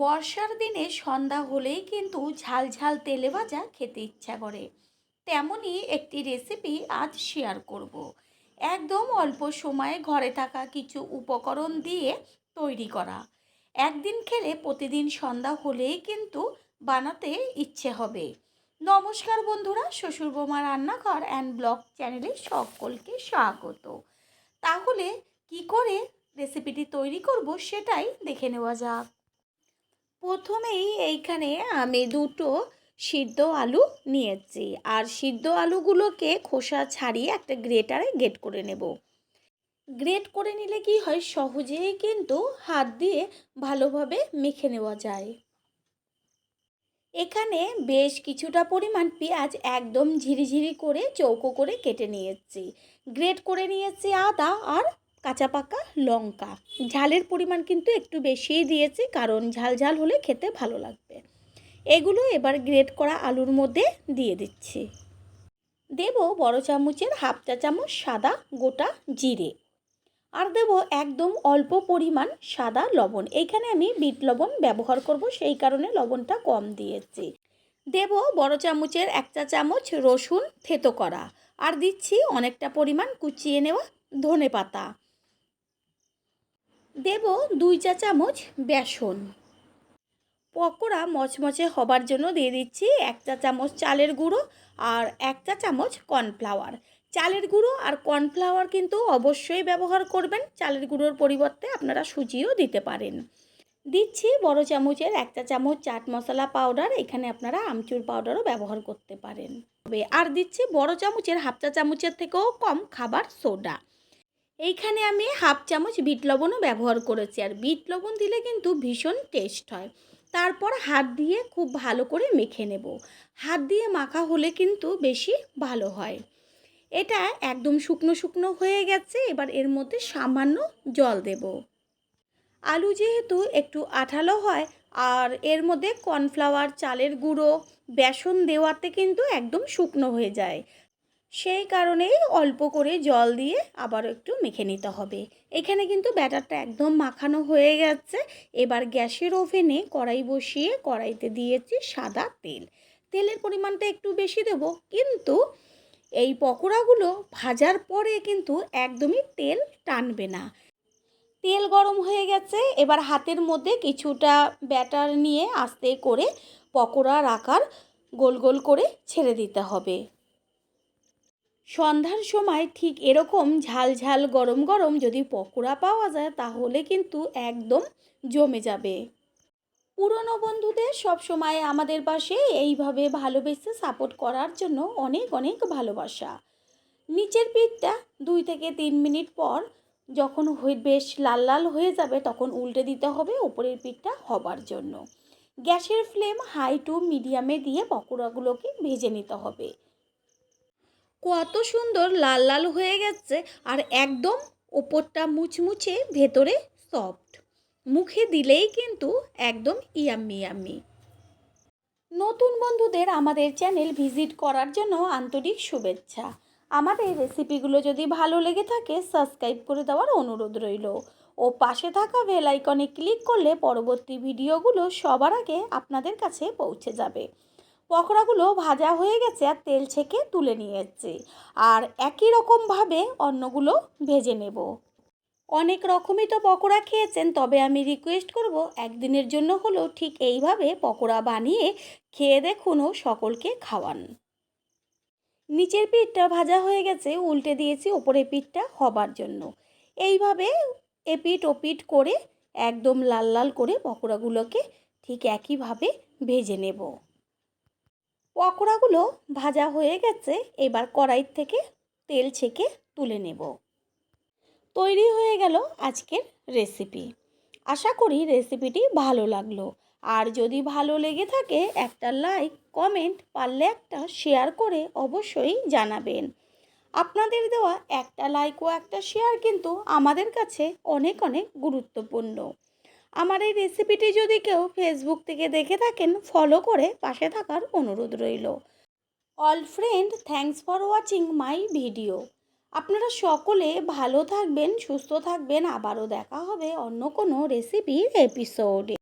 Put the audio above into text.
বর্ষার দিনে সন্ধ্যা হলেই কিন্তু ঝাল ঝাল তেলে ভাজা খেতে ইচ্ছা করে। তেমনই একটি রেসিপি আজ শেয়ার করব। একদম অল্প সময়ে ঘরে থাকা কিছু উপকরণ দিয়ে তৈরি করা। একদিন খেলে প্রতিদিন সন্ধ্যা হলেই কিন্তু বানাতে ইচ্ছে হবে। নমস্কার বন্ধুরা, শ্বশুর বোমা রান্নাঘর অ্যান্ড ব্লগ চ্যানেলে সকলকে স্বাগত। তাহলে কি করে রেসিপিটি তৈরি করব সেটাই দেখে নেওয়া যাক। প্রথমেই এইখানে আমি দুটো সিদ্ধ আলু নিয়েছি। আর সিদ্ধ আলুগুলোকে খোসা ছাড়িয়ে একটা গ্রেটারে গ্রেট করে নেব। গ্রেট করে নিলে কি হয়, সহজেই কিন্তু হাত দিয়ে ভালোভাবে মেখে নেওয়া যায়। এখানে বেশ কিছুটা পরিমাণ পেঁয়াজ একদম ঝিরিঝিরি করে চৌকো করে কেটে নিয়েছি। গ্রেট করে নিয়েছি আদা আর কাঁচা পাকা লঙ্কা। ঝালের পরিমাণ কিন্তু একটু বেশিই দিয়েছি, কারণ ঝাল ঝাল হলে খেতে ভালো লাগবে। এগুলো এবার গ্রেট করা আলুর মধ্যে দিয়ে দিচ্ছি। দেব বড় চামচের হাফ চা চামচ সাদা গোটা জিরে। আর দেব একদম অল্প পরিমাণ সাদা লবণ। এইখানে আমি বিট লবণ ব্যবহার করব, সেই কারণে লবণটা কম দিয়েছি। দেব বড় চামচের এক চা চামচ রসুন থেতো করা। আর দিচ্ছি অনেকটা পরিমাণ কুচিয়ে নেওয়া ধনে পাতা দেব দুই চা চামচ বেসন। পকোড়া মচমচে হবার জন্য দিয়ে দিচ্ছি এক চা চামচ চালের গুঁড়ো আর এক চা চামচ কর্নফ্লাওয়ার। চালের গুঁড়ো আর কর্নফ্লাওয়ার কিন্তু অবশ্যই ব্যবহার করবেন, চালের গুঁড়োর পরিবর্তে আপনারা সুজিও দিতে পারেন। দিচ্ছি বড় চামচের এক চা চামচ চাট মশলা পাউডার, এখানে আপনারা আমচুর পাউডারও ব্যবহার করতে পারেন। আর দিচ্ছি বড় চামচের, হাফ চা চামচের থেকেও কম খাবার সোডা। এইখানে আমি হাফ চামচ বিট লবণও ব্যবহার করেছি, আর বিট লবণ দিলে কিন্তু ভীষণ টেস্ট হয়। তারপর হাত দিয়ে খুব ভালো করে মেখে নেব। হাত দিয়ে মাখা হলে কিন্তু বেশি ভালো হয়। এটা একদম শুকনো শুকনো হয়ে গেছে, এবার এর মধ্যে সামান্য জল দেব। আলু যেহেতু একটু আঠালো হয়, আর এর মধ্যে কর্নফ্লাওয়ার, চালের গুঁড়ো, বেসন দেওয়াতে কিন্তু একদম শুকনো হয়ে যায়। সেই কারণেই অল্প করে জল দিয়ে আবারও একটু মেখে নিতে হবে। এখানে কিন্তু ব্যাটারটা একদম মাখানো হয়ে গেছে। এবার গ্যাসের ওভেনে কড়াই বসিয়ে কড়াইতে দিয়েছি সাদা তেল। তেলের পরিমাণটা একটু বেশি দেব, কিন্তু এই পকোড়াগুলো ভাজার পরে কিন্তু একদমই তেল টানবে না। তেল গরম হয়ে গেছে, এবার হাতের মধ্যে কিছুটা ব্যাটার নিয়ে আস্তে করে পকোড়ার আকার গোল গোল করে ছেড়ে দিতে হবে। সন্ধ্যার সময় ঠিক এরকম ঝাল ঝাল গরম গরম যদি পকোড়া পাওয়া যায়, তাহলে কিন্তু একদম জমে যাবে। পুরনো বন্ধুদের সব সময় আমাদের পাশে এইভাবে ভালোবেসে সাপোর্ট করার জন্য অনেক অনেক ভালোবাসা। নিচের পিঠটা দুই থেকে তিন মিনিট পর যখন বেশ লাল লাল হয়ে যাবে, তখন উল্টে দিতে হবে ওপরের পিঠটা হবার জন্য। গ্যাসের ফ্লেম হাই টু মিডিয়ামে দিয়ে পকোড়াগুলোকে ভেজে নিতে হবে। কত সুন্দর লাল লাল হয়ে গেছে আর একদম ওপরটা মুচমুচে, ভেতরে সফট মুখে দিলেই কিন্তু একদম ইয়াম্মি ইয়াম্মি। নতুন বন্ধুদের আমাদের চ্যানেল ভিজিট করার জন্য আন্তরিক শুভেচ্ছা। আমাদের রেসিপিগুলো যদি ভালো লেগে থাকে সাবস্ক্রাইব করে দেওয়ার অনুরোধ রইল। ও পাশে থাকা বেল আইকনে ক্লিক করলে পরবর্তী ভিডিওগুলো সবার আগে আপনাদের কাছে পৌঁছে যাবে। পকোড়াগুলো ভাজা হয়ে গেছে আর তেল ছেঁকে তুলে নিয়েছি। আর একই রকমভাবে অন্যগুলো ভেজে নেব। অনেক রকমই তো পকোড়া খেয়েছেন, তবে আমি রিকোয়েস্ট করব একদিনের জন্য হলেও ঠিক এইভাবে পকোড়া বানিয়ে খেয়ে দেখুন ও সকলকে খাওয়ান। নিচের পিঠটা ভাজা হয়ে গেছে, উল্টে দিয়েছি ওপরে পিঠটা হবার জন্য। এইভাবে এপিট ওপিট করে একদম লাল লাল করে পকোড়াগুলোকে ঠিক একইভাবে ভেজে নেব। পকোড়াগুলো ভাজা হয়ে গেছে, এবার কড়াই থেকে তেল ছেঁকে তুলে নেব। তৈরি হয়ে গেল আজকের রেসিপি। আশা করি রেসিপিটি ভালো লাগল। আর যদি ভালো লেগে থাকে, একটা লাইক, কমেন্ট পারলে একটা শেয়ার করে অবশ্যই জানাবেন। আপনাদের দেওয়া একটা লাইক ও একটা শেয়ার কিন্তু আমাদের কাছে অনেক অনেক গুরুত্বপূর্ণ। আমার এই রেসিপিটি যদি কেউ ফেসবুক থেকে দেখে থাকেন ফলো করে পাশে থাকার অনুরোধ রইল। All friend thanks for watching my video আপনারা সকলে ভালো থাকবেন, সুস্থ থাকবেন। আবারও দেখা হবে অন্য কোনো রেসিপির এপিসোডে